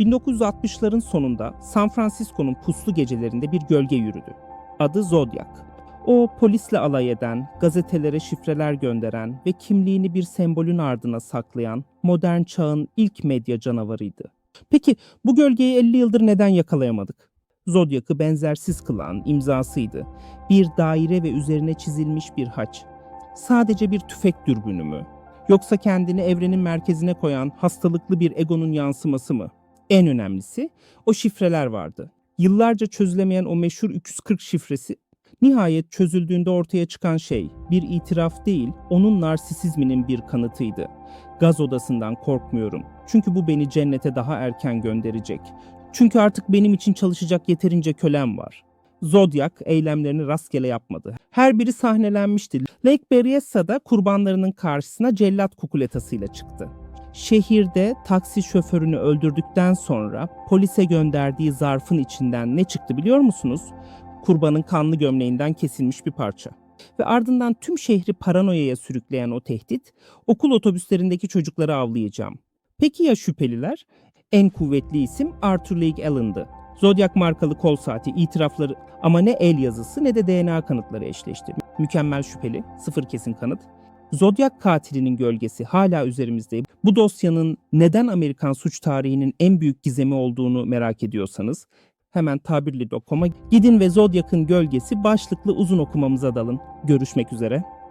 1960'ların sonunda San Francisco'nun puslu gecelerinde bir gölge yürüdü. Adı Zodiac. O polisle alay eden, gazetelere şifreler gönderen ve kimliğini bir sembolün ardına saklayan modern çağın ilk medya canavarıydı. Peki bu gölgeyi 50 yıldır neden yakalayamadık? Zodyak'ı benzersiz kılan imzasıydı. Bir daire ve üzerine çizilmiş bir haç. Sadece bir tüfek dürbünü mü? Yoksa kendini evrenin merkezine koyan hastalıklı bir egonun yansıması mı? En önemlisi o şifreler vardı. Yıllarca çözülemeyen o meşhur 340 şifresi nihayet çözüldüğünde ortaya çıkan şey bir itiraf değil, onun narsisizminin bir kanıtıydı. Gaz odasından korkmuyorum. Çünkü bu beni cennete daha erken gönderecek. Çünkü artık benim için çalışacak yeterince kölem var. Zodiac eylemlerini rastgele yapmadı. Her biri sahnelenmişti. Lake Berryessa'da kurbanlarının karşısına cellat kukuletasıyla çıktı. Şehirde taksi şoförünü öldürdükten sonra polise gönderdiği zarfın içinden ne çıktı biliyor musunuz? Kurbanın kanlı gömleğinden kesilmiş bir parça. Ve ardından tüm şehri paranoyaya sürükleyen o tehdit, okul otobüslerindeki çocukları avlayacağım. Peki ya şüpheliler? En kuvvetli isim Arthur Lake Allen'dı. Zodiac markalı kol saati, itirafları ama ne el yazısı ne de DNA kanıtları eşleşti. Mükemmel şüpheli, sıfır kesin kanıt. Zodiac katilinin gölgesi hala üzerimizde. Bu dosyanın neden Amerikan suç tarihinin en büyük gizemi olduğunu merak ediyorsanız hemen tabirli.com'a gidin ve Zodiac'ın gölgesi başlıklı uzun okumamıza dalın. Görüşmek üzere.